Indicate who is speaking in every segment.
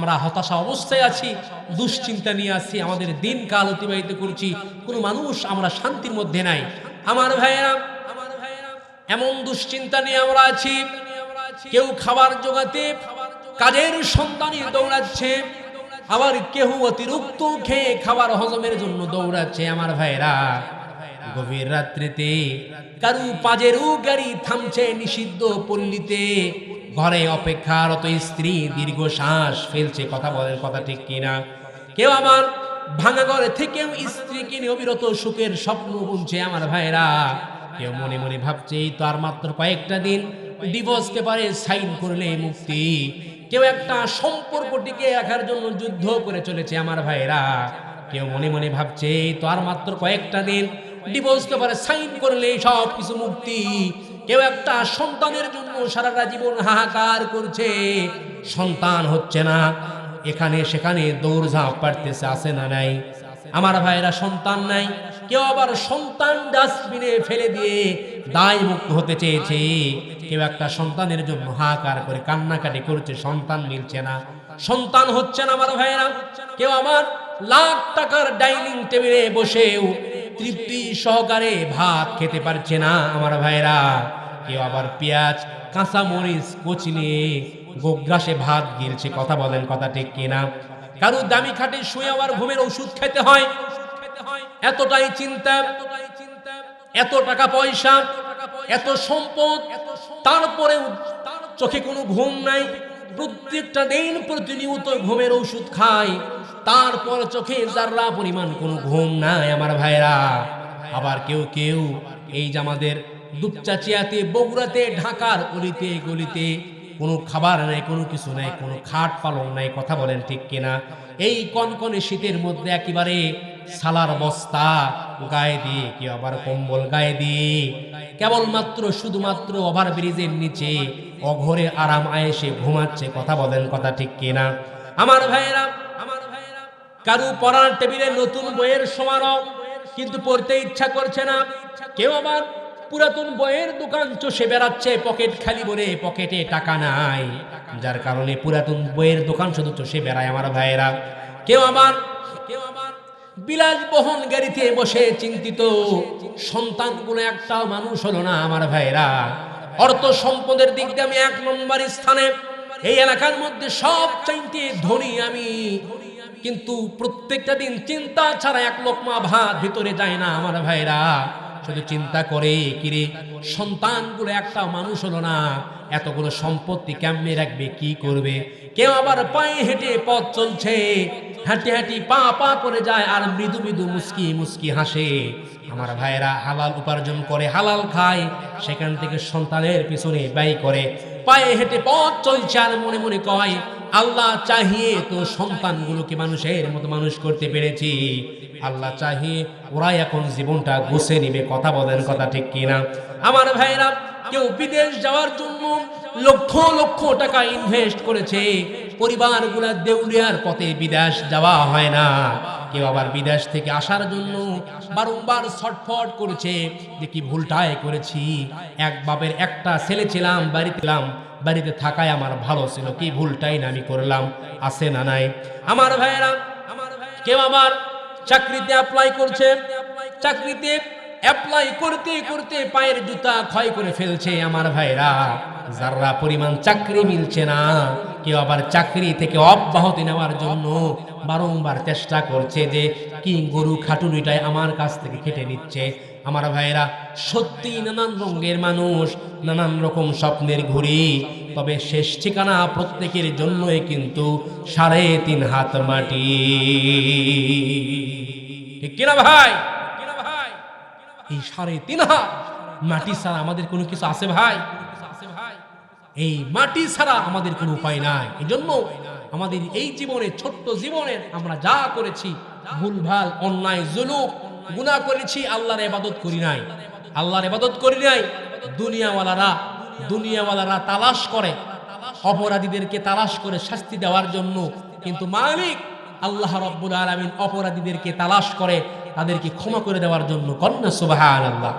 Speaker 1: আমরা হতাশা অবস্থায় আছি, দুশ্চিন্তা নিয়ে আছি, আমাদের দিন কাল অতিবাহিত করছি, কোনো মানুষ আমরা শান্তির মধ্যে নাই। আমার ভাইয়েরা, এমন দুশ্চিন্তা নিয়ে আমরা আছি, কেউ খাবার জোগাতে, কাজের সন্তানই দৌড়াচ্ছে, আবার কেউ অতিরিক্ত খেয়ে খাবার হজমের জন্য দৌড়াচ্ছে। আমার ভাইরা গভীর রাত্রিতে কারু পাজেরও গাড়ি থামছে নিষিদ্ধ পল্লীতে। ঘরে অপেক্ষারত স্ত্রী দীর্ঘ শ্বাস ফেলছে, কথা বলেন, কথা ঠিক কিনা? কেউ আমার ভাঙা ঘরে থেকেও স্ত্রীকে নিয়ে অবিরত সুখের স্বপ্ন বুনছে আমার ভাইরা কেউ মনে মনে ভাবছে তো আর মাত্র কয়েকটা দিন ডিভোর্স পেপারে সাইন করলে মুক্তি। কেউ একটা সম্পর্ক টিকে রাখার জন্য যুদ্ধ করে চলেছে আমার ভাইরা কেউ মনে মনে ভাবছে তো আর মাত্র কয়েকটা দিন ডিভোর্স পেপারে সাইন করলে সব কিছু মুক্তি। কেউ একটা সন্তানের জন্য সারাটা জীবন হাহাকার করছে, সন্তান হচ্ছে না। এখানে সেখানে দৌড় ঝাঁপ পারতেছে আসে না নাই? আমার ভাইরা সন্তান নাই। কেউ আবার সন্তান ডাস্টবিনে ফেলে দিয়ে দায় মুক্ত হতে চেয়েছে। কেউ একটা সন্তানের জন্য হাহাকার করে, কান্নাকাটি করছে, সন্তান মিলছে না। সন্তান হচ্ছে না আমার ভাইরা কেউ আমার লাখ টাকার ডাইনিং টেবিলে বসেও তৃপ্তি সহকারে ভাত খেতে পারছে না আমার ভাইরা কেউ আবার পেঁয়াজ, কাঁচা মরিচ কচি নিয়ে গোগ্রাসে ভাত গিলছে, কথা বলেন কথা ঠিক কিনা? কারও দামি খাটে শুয়ে আবার ঘুমের ওষুধ খেতে হয়? এতটাই চিন্তা, এত টাকা পয়সা, এত সম্পদ তারপরেও চোখে কোনো ঘুম নাই, প্রত্যেকটা দিন প্রতিনিয়ত ঘুমের ওষুধ খায় তারপর চোখে যার্রা পরিমাণ কোনো ঘুম নাই, আমার ভাইরা আবার কেউ কেউ, এই যে আমাদের দুপচাচিয়াতে, বগুড়াতে, ঢাকার অলিতে, গলিতে কোনো খাবার নাই, কোনো কিছু নাই, কোনো খাট পালং নাই, কথা বলেন ঠিক কিনা? এই কনকনে শীতের মধ্যে একেবারে সালার বস্তা গায়ে দিয়ে, কি আবার কম্বল গায়ে দিয়ে, কেবলমাত্র, শুধুমাত্র ওভার ব্রিজের নিচে অঘরে আরাম আয়েসে ঘুমাচ্ছে, কথা বলেন কথা ঠিক কিনা? আমার ভাইয়েরা আমার ভাইয়েরা, কারু পড়ার টেবিলে নতুন বইয়ের সমারোহ কিন্তু পড়তে ইচ্ছা করছে না। কেউ আবার পুরাতন বইয়ের দোকান চষে বেড়াচ্ছে, পকেট খালি বলে পকেটে টাকা নাই। যার কারণে পুরাতন বইয়ের দোকান শুধু চষে বেড়ায় আমার ভাইয়েরা। কেউ আমার কেউ আমার বিলাস বহন গাড়িতে বসে চিন্তিত। সন্তানগুলো একটাও মানুষ হলো না আমার ভাইরা অর্থ সম্পদের দিক দিয়ে আমি এক নম্বর স্থানে। এই এলাকার মধ্যে সব চাইতে ধনী আমি। কিন্তু প্রত্যেকটা দিন চিন্তা ছাড়া এক লোকমা ভাত ভিতরে যায় না আমার ভাইরা শুধু চিন্তা করে কিরে সন্তানগুলো একটা মানুষ হলো না, এতগুলো সম্পত্তি কেমনে রাখবে, কি করবে? কেউ আবার পায়ে হেঁটে পথ চলছে, হাঁটি হাঁটি পা পা করে যায় আর মৃদু মৃদু মুস্কি মুস্কি হাসে। আমার ভাইয়েরা হালাল উপার্জন করে, হালাল খায়, সেখান থেকে সন্তানের পিছনে ব্যয় করে। পায়ে হেঁটে পথ চলছে আর মনে মনে কয় আল্লাহ চাহিয়ে তো সন্তানগুলোকে মানুষের মতো মানুষ করতে পেরেছি। আল্লাহ চাহিয়ে ওরাই এখন জীবনটা গুছে নিবে, কথা বলেন কথা ঠিক কিনা। আমার ভাইরা, কেউ বিদেশ যাওয়ার জন্য লক্ষ লক্ষ টাকা ইনভেস্ট করেছে, পরিবারগুলা দেউলিয়ার পথে বিদেশ যাওয়া হয় না। কেউ আবার বিদেশ থেকে আসার জন্য বারংবার ছটফট করেছে, যে কি ভুলটাই করেছি। এক বাপের একটা ছেলে ছিলাম, বাড়িতে বাড়িতে থাকায় আমার ভালো ছিল। কি ভুলটাই না আমি করলাম, আছে না নাই। আমার ভাইয়েরা আমার কেউ আবার চাকরিতে অ্যাপ্লাই করছে, চাকরিতে অ্যাপ্লাই করতে করতে পায়ের জুতা ক্ষয় করে ফেলছে আমার ভাইরা যারা পরিমাণ চাকরি মিলছে না, কেউ আবার চাকরি থেকে অব্যাহতি নেওয়ার জন্য বারংবার চেষ্টা করছে যে কি গরু খাটুনিটাই আমার কাছ থেকে কেটে নিচ্ছে। আমার ভাইরা সত্যি নানান রঙের মানুষ, নানান রকম স্বপ্নের ঘুরি তবে শেষ ঠিকানা প্রত্যেকের জন্যই কিন্তু সাড়ে তিন হাত মাটি। ঠিক কিনা ভাই? এই সাড়ে তিন হাত মাটি ছাড়া আমাদের কোনো কিছু আছে ভাই? এই মাটি ছাড়া আমাদের কোনো উপায় নাই। এই জন্য আমাদের এই জীবনে ছোট্ট জীবনের আমরা যা করেছি ভুলভাল অন্যায় জুলুক গুনাহ করেছি, আল্লাহর এবাদত করি নাই। আল্লাহর এবাদত করি নাই, দুনিয়াওয়ালারা দুনিয়াওয়ালারা তালাশ করে, অপরাধীদেরকে তালাশ করে শাস্তি দেওয়ার জন্য। কিন্তু মালিক আল্লাহ রব্বুল আলমিন অপরাধীদেরকে তালাশ করে তাদেরকে ক্ষমা করে দেওয়ার জন্য কন্যা সুবাহান আল্লাহ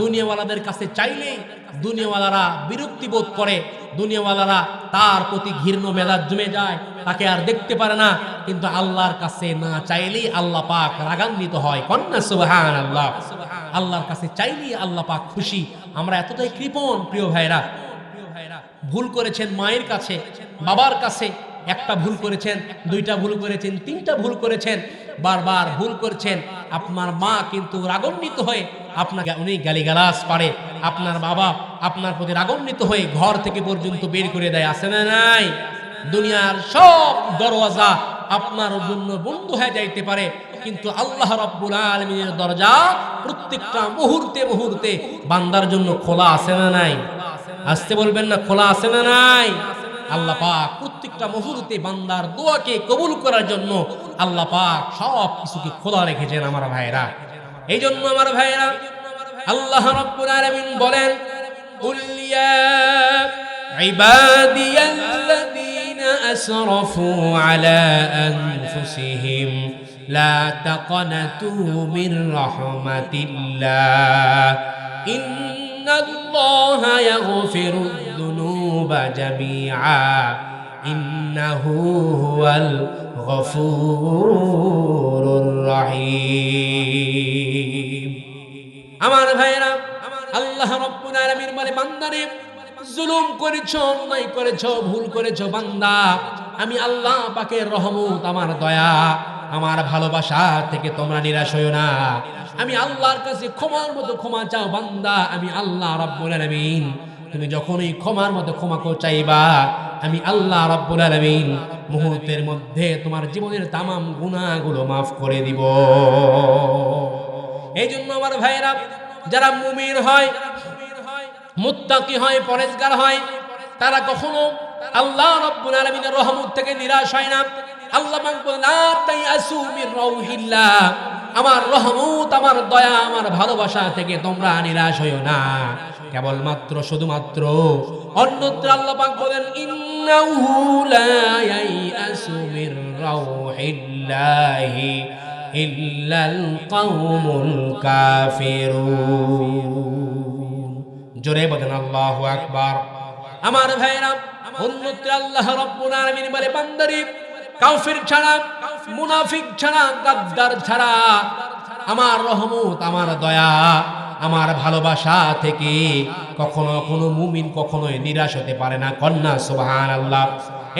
Speaker 1: দুনিয়াওয়ালাদের কাছে চাইলেই দুনিয়াওয়ালারা বিরক্তি বোধ করে, দুনিয়াওয়ালারা তার প্রতি ঘৃণ্য মেলা জমে যায়, তাকে আর দেখতে পারে না। কিন্তু আল্লাহর কাছে না চাইলেই আল্লাহ পাক রাগান্বিত হয়। কন্যা সুবাহান আল্লাহ আল্লাহর কাছে চাইলেই আল্লাহ পাক খুশি। আমরা এতটাই কৃপণ, প্রিয় ভাইরা। ভুল করেছেন মায়ের কাছে, বাবার কাছে একটা ভুল করেছেন, দুইটা ভুল করেছেন, তিনটা ভুল করেছেন, বারবার ভুল করছেন, আপনার মা কিন্তু রাগান্বিত হয়ে আপনাকে উনি গালিগালাস পারে। আপনার বাবা আপনার প্রতি রাগান্বিত হয়ে ঘর থেকে পর্যন্ত বের করে দেয় আসে না নাই? দুনিয়ার সব দরওয়াজা আপনার জন্য বন্ধ হয়ে যাইতে পারে, কিন্তু আল্লাহ রাব্বুল আলামিনের দরজা প্রত্যেকটা মুহূর্তে মুহূর্তে বান্দার জন্য খোলা আছে না নাই? আসতে বলবেন না, খোলা আছে না নাই? আল্লাহ পাক প্রত্যেকটা মুহূর্তে বান্দার দোয়াকে কবুল করার জন্য আল্লাহ পাক সব কিছুকে খোলা রেখেছেন আমার ভাইরা এই জন্য আমার ভাইরা আল্লাহ রাব্বুল আলামিন বলেন قل يا عبادي الذين أسرفوا على أنفسهم لا تقنطوا من رحمة الله إن الله يغفر الذنوب جميعا إنه هو الغفور الرحيم আমার ভাইরা আল্লাহ রব্বুল আলামিন বলে বান্দারে জুলুম করেছো অন্যায় করেছো ভুল করেছো বান্দা আমি আল্লাহ পাকের রহমত আমার দয়া আমার ভালোবাসা থেকে তোমরা নিরাশ হইও না আমি আল্লাহর কাছে ক্ষমার মতো ক্ষমা চাও বান্দা আমি আল্লাহ রব্বুল আলামিন তুমি যখন এই ক্ষমার মতো ক্ষমা চাইবা, আমি আল্লাহ রব্বুল আলামিন মুহূর্তের মধ্যে তোমার জীবনের তামাম গুণাগুলো মাফ করে দিব। এই জন্য আমার ভাইয়েরা, যারা মুমির হয়, মুত্তাকি হয়, পরেজগার হয়, তারা কখনো আল্লাহ রব্বুল আলামিনের রহমত থেকে নিরাশ হয় না। আল্লাহ লা তাইয়াসু মির আমার রহমত, আমার দয়া, আমার ভালোবাসা থেকে তোমরা নিরাশ হইও না। কেবলমাত্র, শুধুমাত্র। অন্যত্র আল্লাহ পাক বলেন জোরে বলেন, আল্লাহু আকবার। আমার অন্যত্র আল্লাহ রব্বুল বলে, বান্দারি কাফির ছাড়া, মুনাফিক ছাড়া, গাদ্দার ছাড়া, আমার রহমত, আমার দয়া আমার ভালোবাসা থেকে কখনো কোনো মুমিন কখনোই নিরাশ হতে পারে না। কন্যা সুবহান আল্লাহ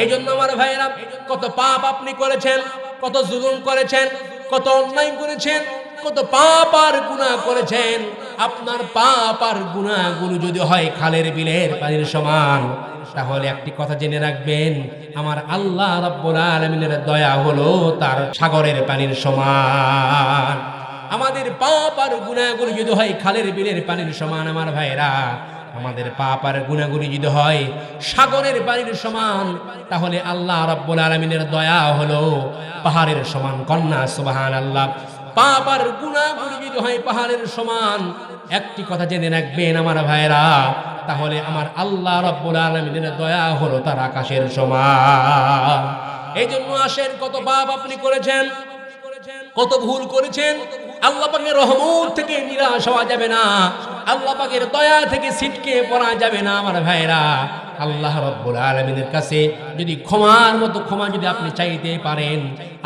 Speaker 1: এই জন্য আমার ভাইয়েরা, কত পাপ আপনি করেছেন, কত জুলুম করেছেন, কত অন্যায় করেছেন, কত পাপ আর গুণা করেছেন। আপনার পাপ আর গুণাগুলো যদি হয় খালের বিলের পানির সমান, তাহলে একটি কথা জেনে রাখবেন, আমার আল্লাহ রাব্বুল আলামিনের দয়া হলো তার সাগরের পানির সমান। আমাদের পাপ আর গুণাগুলো যদি হয়, খালের বিলের পানির সমান আমার ভাইরা আমাদের পাপ আর গুণাগুলি যদি হয়, সাগরের পানির সমান, তাহলে আল্লাহ রাব্বুল আলামিনের দয়া হলো পাহাড়ের সমান। কন্যা সুবহান আল্লাহ পাপ আর গুণাগুলি যদি হয়, পাহাড়ের সমান। একটি কথা জেনে রাখবেন আমার ভাইরা তাহলে আমার আল্লাহ রাব্বুল আলামিনের দয়া হলো তার আকাশের সমান। এই জন্য আসেন, কত পাপ আপনি করেছেন, কত ভুল করেছেন আল্লাহ পাকের রহমত থেকে নিরাশ হওয়া যাবে না। আল্লাহ পাকের দয়া থেকে ছিটকে পড়া যাবে না আমার ভাইরা। আল্লাহ রব্বুল আলমিনের কাছে যদি ক্ষমার মতো ক্ষমা যদি আপনি চাইতে পারেন,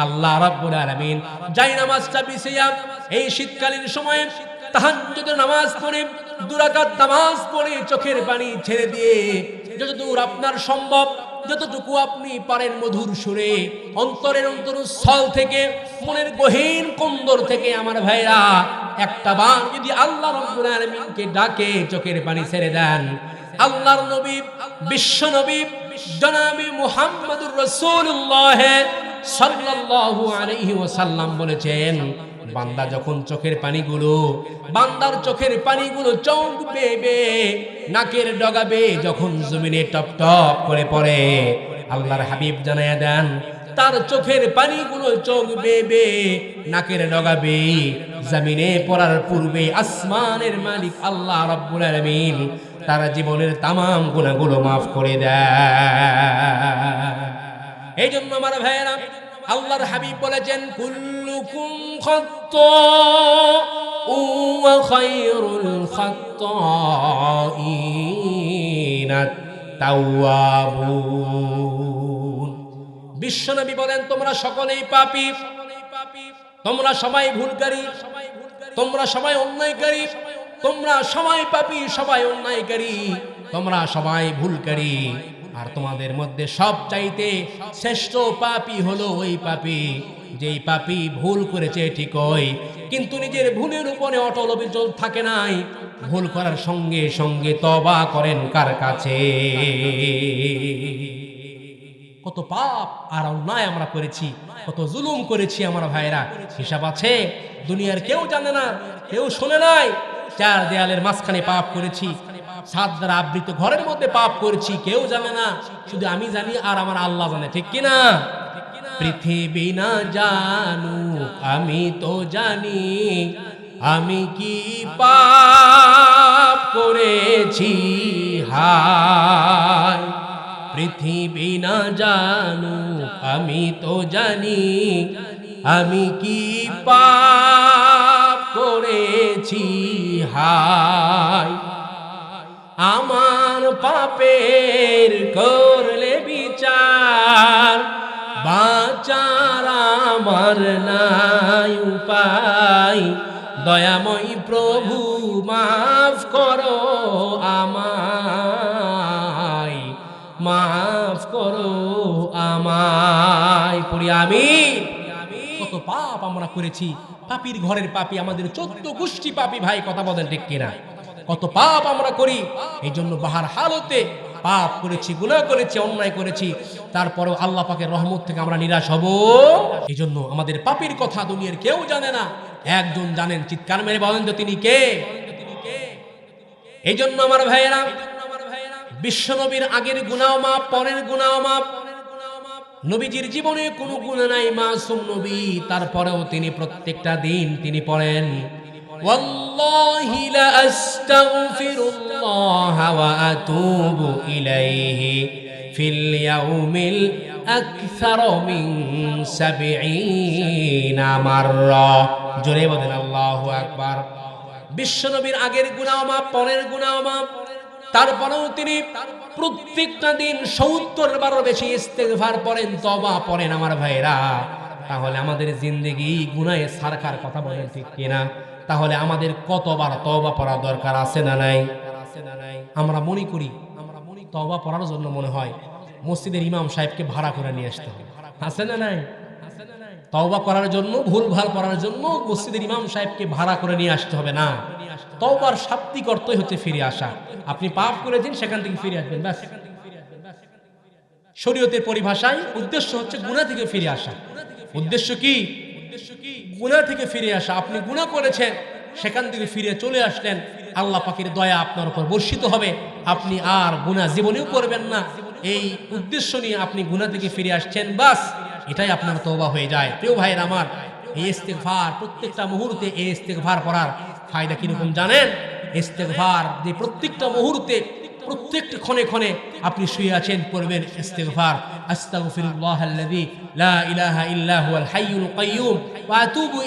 Speaker 1: আল্লাহ রব্বুল আলমিন যাই নামাজটা বিছিয়া এই শীতকালীন সময়ে তাহাজ্জুদের নামাজ পড়ে, দুরাকাত নামাজ পড়ে চোখের পানি ছেড়ে দিয়ে, যতদূর আপনার সম্ভব যতটুকু আপনি পারেন মধুর সুরে, অন্তরের অন্তর অন্তরস্থল থেকে, মনের গহীন কন্দর থেকে আমার ভাইরা, একটা বার যদি আল্লাহ রব্বুল আলামিনকে ডাকে, চোখের পানি ছেড়ে দেন। আল্লাহর নবী, বিশ্ব নবী, জনাবি মুহাম্মদুর রাসূলুল্লাহ সাল্লাল্লাহু আলাইহি ওয়াসাল্লাম বলেছেন বান্দা যখন চোখের পানিগুলো, বান্দার চোখের পানিগুলো চোখ বেবে নাকের ডগাবে যখন জমিনে টপ টপ করে পড়ে, আল্লাহর হাবিব জানায়া দেন, তার চোখের পানিগুলো চোখ বেবে নাকের ডগাবে জমিনে পড়ার পূর্বে আসমানের মালিক আল্লাহ রাব্বুল আলামিন তার জীবনের তামাম গুণাগুলো মাফ করে দেয় এই জন্য আমার ভাইয়েরা আল্লাহর হাবিব বলেছেন, কুল্লুকুম ওয়া খায়রুল খাত্তাইনা তাওয়াবুন বিশ্বনবী বলেন, তোমরা সকলেই পাপী। তোমরা সবাই ভুলকারী। তোমরা সবাই অন্যায়কারী। তোমরা সবাই পাপী, সবাই অন্যায়কারী। তোমরা সবাই ভুলকারী। আর তোমাদের মধ্যে সব চাইতে শ্রেষ্ঠ পাপী হলো ওই পাপী। যেই পাপী ভুল করেছে ঠিক ঠিকই কিন্তু নিজের ভুলের উপরে অটল অবিচল থাকে নাই। ভুল করার সঙ্গে সঙ্গে তবা করেন কার কাছে? কত পাপ আর অন্যায় আমরা করেছি, কত জুলুম করেছি আমার ভাইরা হিসাব আছে? দুনিয়ার কেউ জানে না, কেউ শোনে নাই। চার দেয়ালের মাঝখানে পাপ করেছি সাত দ্বারা আবৃত ঘরের মধ্যে পাপ করেছি, কেউ জানে না। শুধু আমি জানি আর আমার আল্লাহ জানে, ঠিক কিনা? পৃথিবী না জানু আমি তো জানি। আমি কি পাপ করেছি? হায়। পৃথিবী না জানু আমি তো জানি। আমি কি পাপ করেছি? হায়। আমার পাপের করলে বিচার, বাচার আমার নাই উপায়। দয়াময় প্রভু, মাফ করো আমায়, মাফ করো আমায়। পড়ি, আমি। কত পাপ আমরা করেছি। পাপির ঘরের পাপি, আমাদের চোদ্দ গোষ্ঠী পাপি, ভাই, কথা বলেন ঠিক কিনা? কত পাপ আমরা করি। এই জন্য বাহার হালতে পাপ করেছি, গুনাহ করেছি, অন্যায় করেছি। তারপরেও আল্লাহ পাকের রহমত থেকে আমরা নিরাশ হব। এই জন্য আমাদের পাপির কথা দুনিয়ার কেউ জানে না। একজন জানেন, চিৎকার মেরে বলেন তো তিনি কে? এই জন্য আমার ভাইয়েরা বিশ্বনবীর আগের গুনাও মাপ পরের গুনাও মাপ নবীজির জীবনে কোনো গুণ নাই, মাসুম নবী। তারপরেও তিনি প্রত্যেকটা দিন তিনি পড়েন। والله لأستغفر الله وأتوب إليه في اليوم الأكثر من سبعين مرة জোরে বলেন আল্লাহু আকবার বিশ্বনবীর আগের গুনাহ মাপ পরের গুনাহ মাপ তারপরেও তিনি প্রত্যেকটা দিন সত্তর বারো বেশি ইস্তেগফার পড়েন তবা পড়েন আমার ভাইরা তাহলে আমাদের জিন্দগি গুনাহে সারকার কথা বলেন ঠিক কিনা তাহলে আমাদের কতবার তবা পড়া দরকার আছে না নাই? আমরা মনে করি আমরা মনে তবা পড়ার জন্য মনে হয় মসজিদের ইমাম সাহেবকে ভাড়া করে নিয়ে আসতে হবে। আছে না নাই? তওবা করার জন্য ভুল ভালো করার জন্য মসজিদের ইমাম সাহেবকে ভাড়া করে নিয়ে আসতে হবে না। তওবার শাব্দিক অর্থই হচ্ছে ফিরে আসা। আপনি পাপ করেছেন সেখান থেকে ফিরে আসবেন, ব্যাস। শরীয়তের পরিভাষায় উদ্দেশ্য হচ্ছে গুণা থেকে ফিরে আসা। উদ্দেশ্য কি? গুণা থেকে ফিরে আসা। আপনি গুণা করেছেন, সেখান থেকে ফিরে চলে আসলেন। আল্লাহ পাখির দয়া আপনার উপর বর্ষিত হবে। আপনি আর গুণা জীবনেও করবেন না। এই উদ্দেশ্য নিয়ে আপনি গুণা থেকে ফিরে আসছেন, বাস এটাই আপনার তওবা হয়ে যায়। প্রিয় ভাইয়ের আমার, এই ইস্তেগফার প্রত্যেকটা মুহূর্তে এই ইস্তেগফার করার ফায়দা কীরকম জানেন? ইস্তেগফার যে প্রত্যেকটা মুহূর্তে প্রত্যেকটা ক্ষণে ক্ষণে আপনি শুয়ে আছেন, পড়বেন ইস্তেগফার। আস্তাগফিরুল্লাহ আল্লাযী লা ইলাহা ইল্লা হুয়াল হাইয়ুল কাইয়্যুম ওয়া আতুবু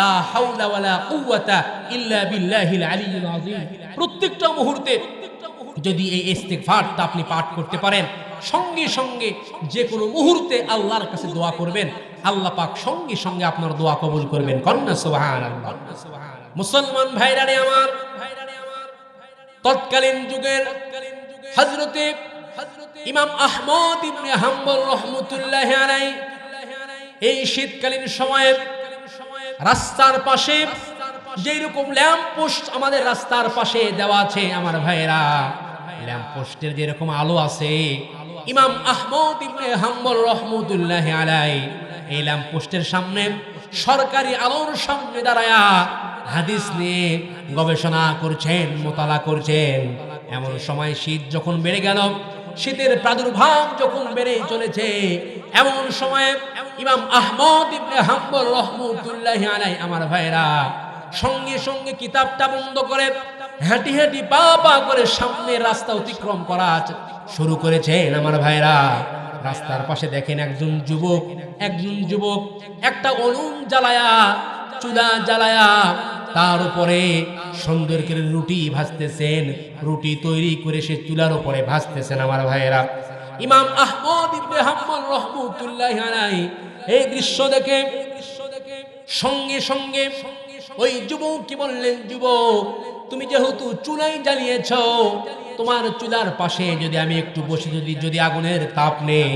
Speaker 1: লা হাওলা ওয়ালা কুওয়াতা ইল্লা বিল্লাহিল আযীম। প্রত্যেকটা মুহূর্তে যদি এই ইস্তেগফারটা আপনি পাঠ করতে পারেন, সঙ্গে সঙ্গে যে কোনো মুহূর্তে আল্লাহর কাছে দোয়া করবেন। আল্লাহ পাক সঙ্গে সঙ্গে আপনার দোয়া কবুল করবেন। কন্যা সুবহানাল্লাহ। মুসলমান ভাইরা রে আমার তৎকালীন যুগের হজরতে ইমাম আহমদ ইবনে হাম্বল রহমতুল্লাহ আলাই এই শীতকালীন সময়ে রাস্তার পাশে যেই রকম ল্যাম্প পোস্ট আমাদের রাস্তার পাশে দেওয়া আছে আমার ভাইয়েরা ল্যাম্প পোস্টের যেরকম আলো আছে, ইমাম আহমদ ইবনে হাম্বল রহমতুল্লাহ আলাই এই ল্যাম্প পোস্টের সামনে সরকারি আলোর সামনে দাঁড়ায়া হাদিস নিয়ে গবেষণা করছেন, মোতালা করছেন। এমন সময় শীত যখন বেড়ে গেল, শীতের প্রাদুর্ভাব যখন বেড়ে চলেছে, এমন সময়ে ইমাম আহমদ ইবনে হাম্বল রহমতুল্লাহ আলাই আমার ভাইরা সঙ্গে সঙ্গে কিতাবটা বন্ধ করে হাঁটি হাঁটি পা পা করে সামনে রাস্তা অতিক্রম করা শুরু করেছেন, আমার ভাইরা রাস্তার পাশে দেখেন একজন যুবক একজন যুবক, একটা অনুম জ্বালায়া, চুলা জ্বালায়া, তার উপরে সুন্দর করে রুটি ভাজতেছেন, রুটি তৈরি করে সে চুলার উপরে ভাজতেছেন আমার ভাইয়েরা। ইমাম আহমদ ইবনে হাম্বল রহমতুল্লাহ আলাইহি এই দৃশ্য দেখে সঙ্গে সঙ্গে ওই যুবক কি বললেন, যুবক তুমি যেহেতু চুলাই জ্বালিয়েছ, তোমার চুলার পাশে যদি আমি একটু বসে, যদি যদি আগুনের তাপ নেই,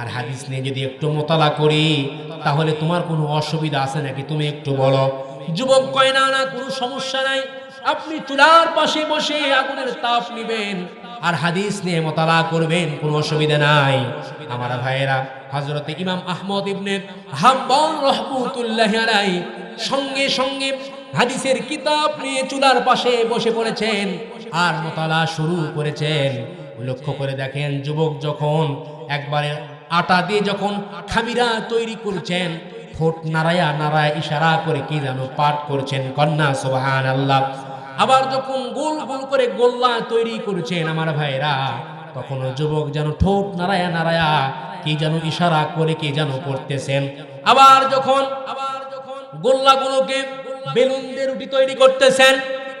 Speaker 1: আর হাদিস নিয়ে যদি একটু মোতালা করি, তাহলে তোমার কোনো অসুবিধা আছে নাকি? তুমি একটু বলো। যুবক কয়, না না, কোনো সমস্যা নাই। আপনি চুলার পাশে বসে আগুনের তাপ নিবেন, আর হাদিস নিয়ে মোতালা করবেন, কোনো অসুবিধা নাই। আমার ভাইয়েরা হজরতে ইমাম আহমদ ইবনে হাম্বল রহমতুল্লাহ সঙ্গে সঙ্গে হাদিসের কিতাব নিয়ে চুলার পাশে বসে পড়েছেন আর মোতালা শুরু করেছেন। লক্ষ্য করে দেখেন যুবক যখন একবারে আটা দিয়ে যখন খামিরা তৈরি করছেন, ঠোঁট নারায়া নারায় ইশারা করে কি যেন পাঠ করছেন, কন্যা সুবহান আল্লাহ আবার যখন গোল গোল করে গোল্লা তৈরি করেছেন আমার ভাইরা তখন যুবক যেন ঠোঁট নারায়া নারায়া কি যেন ইশারা করে কি যেন করতেছেন। আবার যখন আবার যখন গোল্লাগুলোকে বেলুন দিয়ে রুটি তৈরি করতেছেন,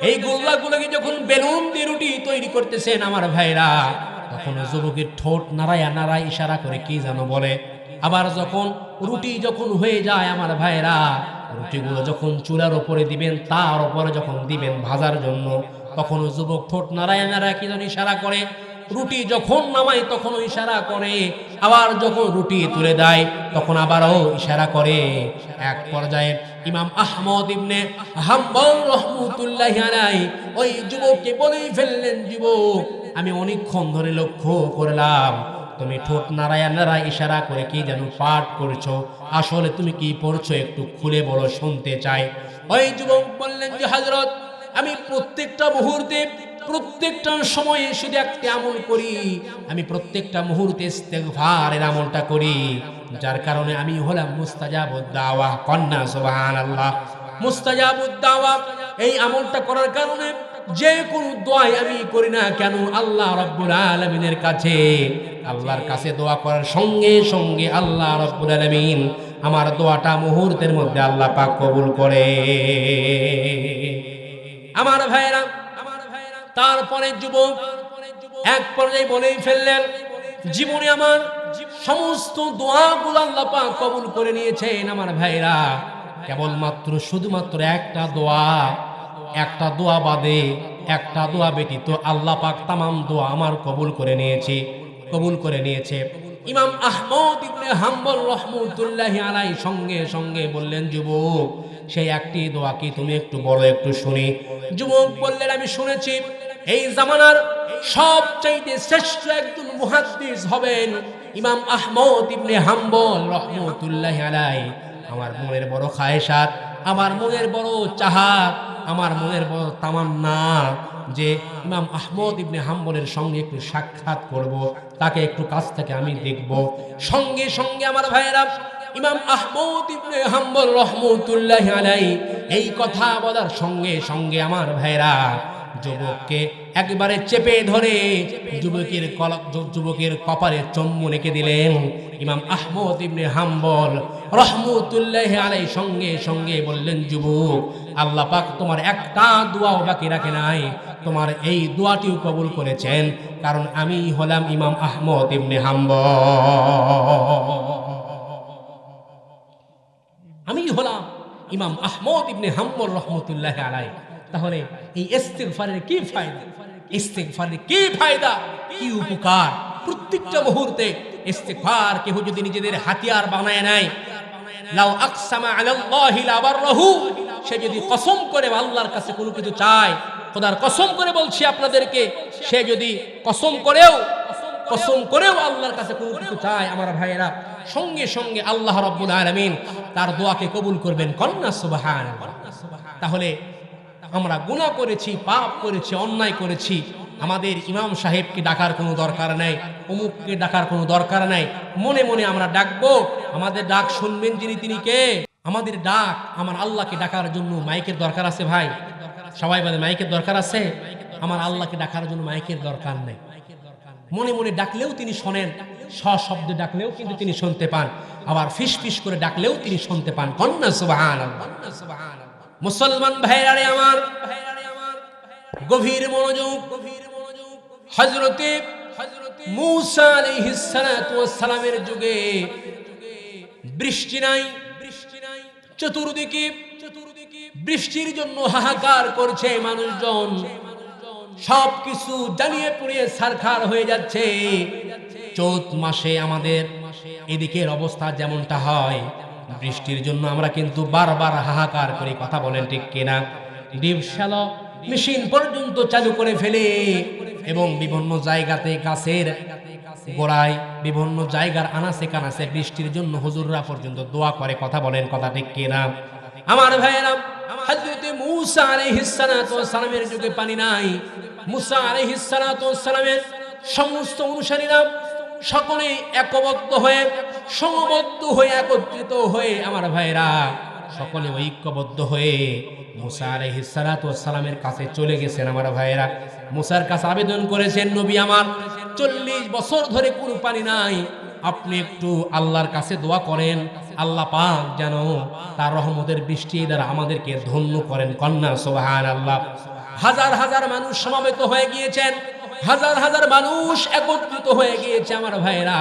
Speaker 1: এই গোল্লাগুলোকে যখন বেলুন দিয়ে রুটি তৈরি করতেছেন আমার ভাইরা তখন যুবকের ঠোঁট নারায়া নারায় ইশারা করে কি যেন বলে। আবার যখন রুটি যখন হয়ে যায় আমার ভাইরা, রুটিগুলো যখন চুলার উপরে দিবেন, তার উপরে যখন দিবেন ভাজার জন্য তখন যুবক ঠোঁট নারায় নারায় কি যেন ইশারা করে রুটি যখন নামায় তখন ইশারা করে। আবার যখন রুটি তুলে দেয়, তখন আবারও ইশারা করে। এক পর্যায়ে ইমাম আহমদ ইবনে রহমতুল্লাহ আলাই ওই যুবককে বলেই ফেললেন, যুবক, আমি অনেকক্ষণ ধরে লক্ষ্য করলাম, তুমি ঠোঁট নারায়া নারায় ইশারা করে কি যেন পাঠ করছ? আসলে তুমি কি পড়ছো একটু খুলে বলো, শুনতে চাই। ওই যুবক বললেন যে হজরত আমি প্রত্যেকটা মুহূর্তে প্রত্যেকটা সময়ে শুধু একটা আমল করি। আমি প্রত্যেকটা মুহূর্তে ইস্তেগফারের আমলটা করি। যার কারণে আমি হলাম মুস্তাজাবুদ দাওয়া কন্যা, সুবহানাল্লাহ। মুস্তাজাবুদ দাওয়া এই আমলটা করার কারণে যে কোনো দোয়াই আমি করি না কেন, আল্লাহ রব্বুল আলমিনের কাছে। আল্লাহর কাছে দোয়া করার সঙ্গে সঙ্গে আল্লাহ রব্বুল আলমিন আমার দোয়াটা মুহূর্তের মধ্যে আল্লাহ পাক কবুল করে। আমার ভাইরা তারপরে যুবক এক পর্যায়ে বলেই ফেললেন, জীবনে আমার সমস্ত দোয়াগুলো আল্লাহ পাক কবুল করে নিয়েছেন আমার ভাইরা। কেবলমাত্র শুধুমাত্র একটা দোয়া একটা দোয়া বাদে একটা দোয়া ব্যতীত আল্লাহ পাক তামাম দোয়া আমার কবুল করে নিয়েছে, কবুল করে নিয়েছে। ইমাম আহমদ ইবনে হাম্বল রহমতুল্লাহ আলাই সঙ্গে সঙ্গে বললেন, যুবক, সেই একটি দোয়া কি তুমি একটু বলো, একটু শুনি। যুবক বললেন, আমি শুনেছি। এই জামানার সবচাইতে শ্রেষ্ঠ একজন মুহাদ্দিস হবেন ইমাম আহমদ ইবনে হাম্বল রহমতুল্লাহ আলাই আমার মনের বড় খায়েশাত, আমার মনের বড় চাহাত, আমার মনের বড় তামান্না যে ইমাম আহমদ ইবনে হাম্বলের সঙ্গে একটু সাক্ষাৎ করব, তাকে একটু কাছ থেকে আমি দেখব। সঙ্গে সঙ্গে আমার ভাইয়েরা, ইমাম আহমদ ইবনে হাম্বল রহমতুল্লাহ আলাই এই কথা বলার সঙ্গে সঙ্গে আমার ভাইয়েরা যুবককে একবারে চেপে ধরে যুবকের যুবকের কপালে চম্মু রেখে দিলেন। ইমাম আহমদ ইবনে হাম্বল রহমতুল্লাহ আলাই সঙ্গে সঙ্গে বললেন, যুবক, আল্লাহ পাক তোমার একটা দোয়াও বাকি রাখে নাই। তোমার এই দোয়াটিও কবুল করেছেন, কারণ আমি হলাম ইমাম আহমদ ইবনে হাম্বল। আমি হলাম ইমাম আহমদ ইবনে হাম্বল রহমতুল্লাহ আলাই তাহলে এই ইস্তেগফারের কি ফায়দা? ইস্তেগফারের কি ফায়দা? কি উপকার? প্রত্যেকটা মুহূর্তে ইস্তেগফার কেহ যদি নিজেদের হাতিয়ার বানায় নেয়। লাউ আকসামা আলাল্লাহি লাবাররাহু, সে যদি কসম করে আল্লাহর কাছে কোনো কিছু চায়, খোদার কসম করে বলছি আপনাদেরকে, সে যদি কসম করেও কসম করেও আল্লাহর কাছে কোনো কিছু চায়, আমার ভাইয়েরা, সঙ্গে সঙ্গে আল্লাহ রব্বুল আলামিন তার দোয়াকে কবুল করবেন কন্যা সুবাহান তাহলে আমরা গুনাহ করেছি, পাপ করেছি, অন্যায় করেছি। আমাদের ইমাম সাহেবকে ডাকার কোনো দরকার নাই, অমুককে ডাকার কোনো দরকার নাই। মনে মনে আমরা ডাকবো, আমাদের ডাক শুনবেন যিনি তিনি কে? আমাদের ডাক আমার আল্লাহকে ডাকার জন্য মাইকের দরকার আছে ভাই। সবাই বলে, মাইকের দরকার আছে? আমার আল্লাহকে ডাকার জন্য মাইকের দরকার নেই। মনে মনে ডাকলেও তিনি শোনেন, সশব্দে ডাকলেও কিন্তু তিনি শুনতে পান। আবার ফিস ফিস করে ডাকলেও তিনি শুনতে পান। কন্যা সুবাহান মুসলমান ভাইরারে আমার গভীর মনোযোগ হজরতে মুসা আলাইহিস সালাতু ওয়াস সালামের যুগে বৃষ্টি নাই বৃষ্টি নাই চতুর্দিকে চতুর্দিকে বৃষ্টির জন্য হাহাকার করছে মানুষজন। সব কিছু জ্বালিয়ে পুড়িয়ে সারখার হয়ে যাচ্ছে। চৈত মাসে আমাদের এদিকের অবস্থা যেমনটা হয় বৃষ্টির জন্য আমরা কিন্তু বারবার হাহাকার করে কথা বলেন ঠিক কিনা? ডিপশাল মেশিন পর্যন্ত চালু করে ফেলে এবং বিভিন্ন জায়গাতে গাছের গোড়ায় বিভিন্ন জায়গার আনাসে কানাসে বৃষ্টির জন্য হুজুররা পর্যন্ত দোয়া করে কথা বলেন কথা ঠিক কিনা? আমার ভাইয়েরা, হযরতে মূসা আলাইহিস সালাতু সালামের যুগে পানি নাই। মূসা আলাইহিস সালাতু সালামের সমস্ত অনুসারীরা সকলে একবদ্ধ হয়ে, সমবদ্ধ হয়ে, একত্রিত হয়ে আমার ভাইরা সকলে ঐক্যবদ্ধ হয়ে মুসা আলাইহিস সালাতু ওয়াস সালামের কাছে চলে গেছেন আমার ভাইয়েরা মুসার কাছে আবেদন করেছেন, নবী আমার, চল্লিশ বছর ধরে কোনো পানি নাই। আপনি একটু আল্লাহর কাছে দোয়া করেন। আল্লাহ পাক যেন তার রহমতের বৃষ্টি দ্বারা আমাদেরকে ধন্য করেন। কন্যা সোহান আল্লাহ হাজার হাজার মানুষ সমাবেত হয়ে গিয়েছেন। হাজার হাজার মানুষ একত্রিত হয়ে গিয়েছে আমার ভাইরা।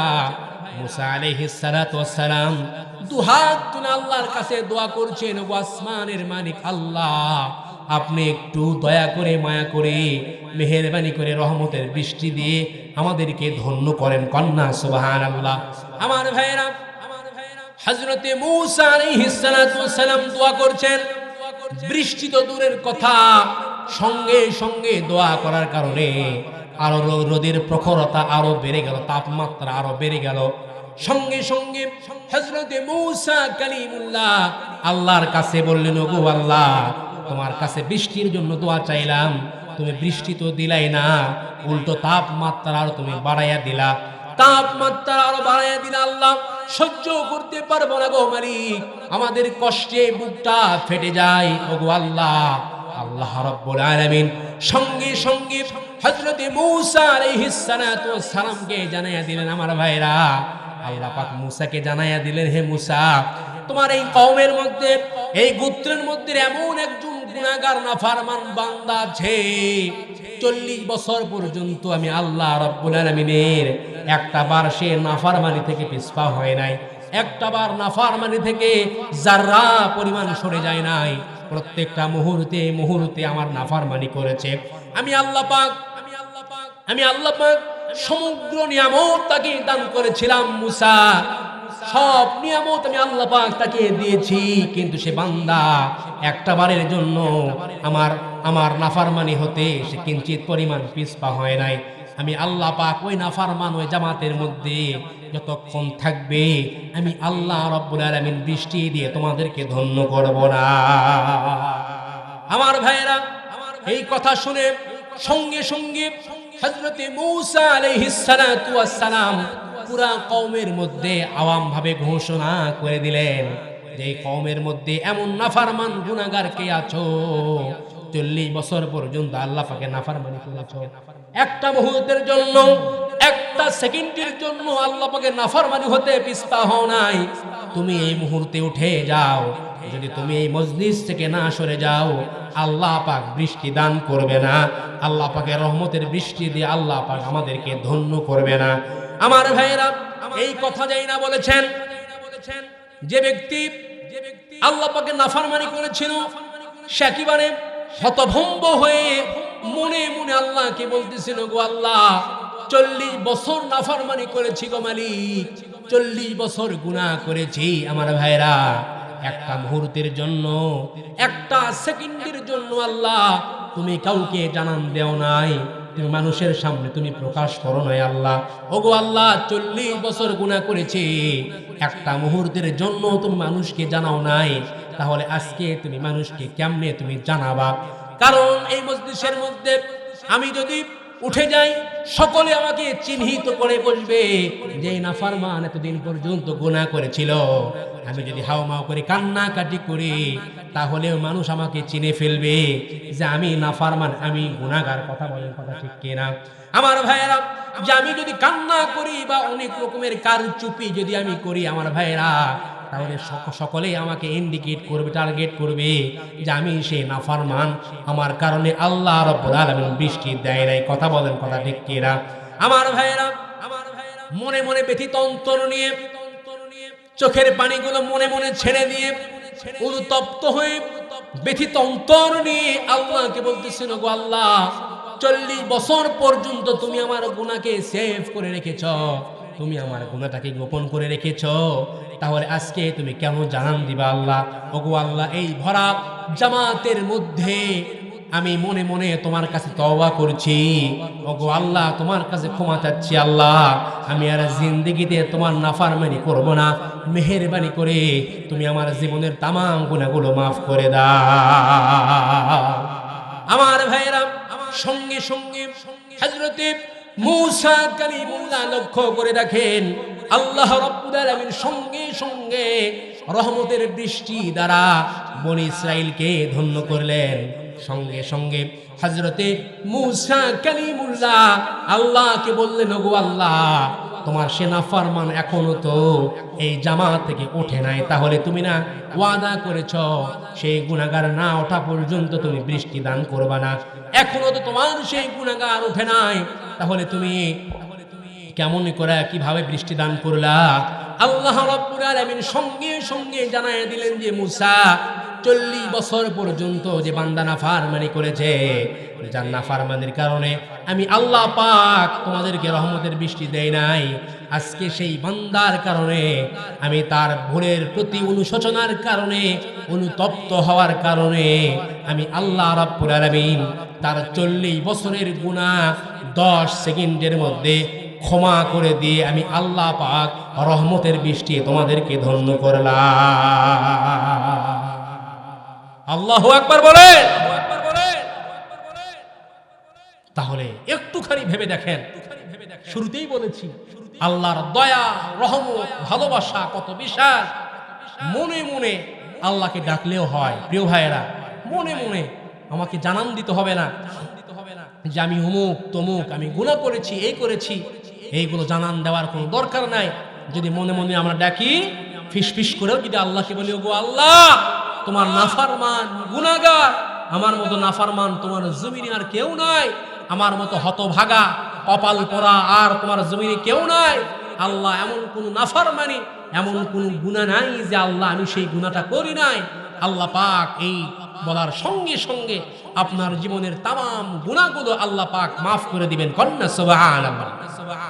Speaker 1: আপনি একটু দয়া করে, মায়া করে, মেহেরবানি করে, রহমতের বৃষ্টি দিয়ে আমাদেরকে ধন্য করেন কন্যা আল্লাহ আমার সালাম দোয়া করছেন। বৃষ্টি তো দূরের কথা, সঙ্গে সঙ্গে দোয়া করার কারণে আরও রোদের প্রখরতা আরও বেড়ে গেল, তাপমাত্রা আরও বেড়ে গেল। সঙ্গে সঙ্গে হজরতে মৌসা কালিমুল্লাহ আল্লাহর কাছে বললেন, ওগো আল্লাহ, তোমার কাছে বৃষ্টির জন্য দোয়া চাইলাম। তুমি বৃষ্টি তো দিলাই না, উল্টো তাপমাত্রা আরও তুমি বাড়াইয়া দিলা। তাপমাত্রা আরও বাড়াইয়া দিলা আল্লাহ সহ্য করতে পারব না গো মালিক। আমাদের কষ্টে বুকটা ফেটে যায়। ওগো আল্লাহ আল্লাহ রাব্বুল আলামিন সঙ্গে সঙ্গে হযরতে মূসা সালামকে জানাইয়া দিলেন, আমার ভাইরা আল্লাহ পাক মূসাকে জানাইয়া দিলেন, হে মূসা, তোমার এই কওমের মধ্যে, এই গোত্রের মধ্যে এমন একজন গুনাহগার, নাফরমান বান্দা আছে, চল্লিশ বছর পর্যন্ত আমি আল্লাহ রাব্বুল আলামিনের একটা বার সে নাফরমানি থেকে পিছপা হয় নাই। একটা বার নাফরমানি থেকে যারা পরিমাণ সরে যায় নাই। প্রত্যেকটা মুহূর্তে মুহূর্তে আমার নাফরমানি করেছে। আমি আল্লাহ পাক, আমি আল্লাহ পাক, আমি আল্লাহ পাক সমগ্র নিয়ামত তাকে দান করেছিলাম মুসা। সব নিয়ামত আমি আল্লাহ পাক তাকে দিয়েছি, কিন্তু সে বান্দা একটা বারের জন্য আমার আমার নাফারমানি হতে সে কিঞ্চিত পরিমাণ পিছপা হয় নাই। আমি আল্লাহ পাক ওই নাফারমান ওই জামাতের মধ্যে যতক্ষণ থাকবে, আমি আল্লাহ রব্বুল আলামিন বৃষ্টি দিয়ে তোমাদেরকে ধন্য করব না। আমার ভাইয়েরা, এই কথা শুনে সঙ্গে সঙ্গে হযরতে মূসা আলাইহিস সালাতু ওয়াস সালাম পুরা কওমের মধ্যে ঘোষণা করে দিলেন যে কওমের মধ্যে এমন নাফারমান গুনাহগার কে আছো? চল্লিশ বছর পর্যন্ত আল্লাহ পাকে নাফারমানি করেছ। একটা মুহূর্তের জন্য, একটা সেকেন্ডের জন্য আল্লাহ পাকে নাফারমানি হতে পিস্তা হও নাই। তুমি এই মুহূর্তে উঠে যাও। যদি তুমি এই মজলিস থেকে না সরে যাও, আল্লাহ পাক বৃষ্টি দান করবে না। আল্লাহ পাকের রহমতের বৃষ্টি দিয়ে আল্লাহ পাক আমাদেরকে ধন্য করবে না। আমার ভাইয়েরা, এই কথা যাই না বলেছেন, যে ব্যক্তি যে ব্যক্তি আল্লাহ পাকে নাফারমানি করেছিল, সে একেবারে হতভম্ব হয়ে মনে মনে আল্লাহকে বলতেছিল গো আল্লাহ? চল্লিশ বছর নাফারমানি করেছি গো মালিক। চল্লিশ বছর গুনাহ করেছি আমার ভাইরা। একটা মুহূর্তের জন্য, একটা সেকেন্ডের জন্য আল্লাহ, তুমি কাউকে জানান দেও নাই। তুমি মানুষের সামনে তুমি প্রকাশ করো নাই আল্লাহ। ওগো আল্লাহ, চল্লিশ বছর গুণা করেছি। একটা মুহূর্তের জন্য তুমি মানুষকে জানাও নাই। তাহলে আজকে তুমি মানুষকে কেমনে তুমি জানাবা? কারণ এই মজলিসের মধ্যে আমি যদি উঠে যাই, সকলে আমাকে চিহ্নিত করে বসবে যে নাফারমান এতদিন পর্যন্ত গুনাহ করেছিল। আমি যদি হাওমাও করে, কান্নাকাটি করি, তাহলেও মানুষ আমাকে চিনে ফেলবে যে আমি নাফারমান, আমি গুনাহগার, কথা বলেন কথা ঠিক কিনা। আমার ভাইয়েরা, যে আমি যদি কান্না করি বা অনেক রকমের কার চুপি যদি আমি করি, আমার ভাইয়েরা তাহলে সক- সকলেই আমাকে ইন্ডিকেট করবে টার্গেট করবে যে আমি সে নাফারমান। আমার কারণে আল্লাহ রব্বুল আলামিন বৃষ্টি দেয় নাই। কথা বলেন, কথা ঠিক কিনা? আমার ভাইয়েরা আমার ভাইয়েরা, মনে মনে ব্যথিত অন্তর নিয়ে, চোখের পানিগুলো মনে মনে ছেড়ে দিয়ে অনুতপ্ত হয়ে ব্যথিত অন্তর নিয়ে আল্লাহকে বলতেছেন গো আল্লাহ, চল্লিশ বছর পর্যন্ত তুমি আমার গুণাকে সেভ করে রেখেছ। তুমি আমার গুণাটাকে গোপন করে রেখেছ। তাহলে আজকে তুমি কেন জানান দিবা আল্লাহ? ওগো আল্লাহ, এই ভরা জামাতের মধ্যে আমি মনে মনে তোমার কাছে তওবা করছি। ওগো আল্লাহ, তোমার কাছে ক্ষমা চাচ্ছি আল্লাহ। আমি আর জিন্দেগিতে তোমার নাফারমানি করব না। মেহেরবানি করে তুমি আমার জীবনের তামাম গুণাগুলো মাফ করে দাও। আমার ভাইয়েরা, সঙ্গে সঙ্গে হযরতে মূসা কালিমুল্লাহ লক্ষ্য করে দেখেন আল্লাহ রাব্বুল সঙ্গে সঙ্গে রহমতের বৃষ্টি দ্বারা বনি ইসরাইলকে ধন্য করলেন। সঙ্গে সঙ্গে হযরতে মূসা কালিমুল্লাহ আল্লাহকে বললেন, ওগো আল্লাহ, তোমার সেনা ফরমান এখনও তো এই জামা থেকে ওঠে নাই। তাহলে তুমি না ওয়াদা করেছ, সেই গুণাগার না ওঠা পর্যন্ত তুমি বৃষ্টি দান করবা না। এখনও তো তোমার সেই গুণাগার ওঠে নাই। তাহলে তুমি কেমন করে, কীভাবে বৃষ্টি দান করলা? আল্লাহ রব্বুল আলামিন সঙ্গে সঙ্গে জানায় দিলেন যে, মুসা চল্লিশ বছর পর্যন্ত যে বান্দা নাফারমানি করেছে যার নাফারমানির কারণে আমি আল্লাহ পাক তোমাদেরকে রহমতের বৃষ্টি দেয় নাই। আজকে সেই বান্দার কারণে আমি তার ভুলের প্রতি অনুশোচনার কারণে, অনুতপ্ত হওয়ার কারণে আমি আল্লাহ রাব্বুল আলামিন তার চল্লিশ বছরের গুণা দশ সেকেন্ডের মধ্যে ক্ষমা করে দিয়ে আমি আল্লাহ পাক রহমতের বৃষ্টি তোমাদেরকে ধন্য করলাম। আল্লাহ একবার বলে তাহলে একটুখানি ভেবে দেখেন। শুরুতেই বলেছি, আল্লাহর দয়া, রহমত, ভালোবাসা কত বিশাল। মনে মনে আল্লাহকে ডাকলেও হয়। প্রিয় ভাইয়েরা, মনে মনে আমাকে জানান দিতে হবে না। যে আমি অমুক, তমুক, আমি গুণা করেছি, এই করেছি, এইগুলো জানান দেওয়ার কোনো দরকার নাই। যদি মনে মনে আমরা ডাকি ফিস ফিস করেও যদি আল্লাহকে বলি, ওগো আল্লাহ! তোমার নাফারমান গুনাগার আমার মতো নাফারমান তোমার জমিনে আর কেউ নাই। আমার মতো হতভাগা, কপাল পরা আর তোমার জমিনে কেউ নাই। আল্লাহ এমন কোন নাফারমানি, এমন কোন গুণা নাই যে আল্লাহ আমি সেই গুণাটা করি নাই। আল্লাহ পাক এই বলার সঙ্গে সঙ্গে আপনার জীবনের তাম গুণাগুলো আল্লাহ পাক মাফ করে দিবেন। কন্যা সুবহানাল্লাহ।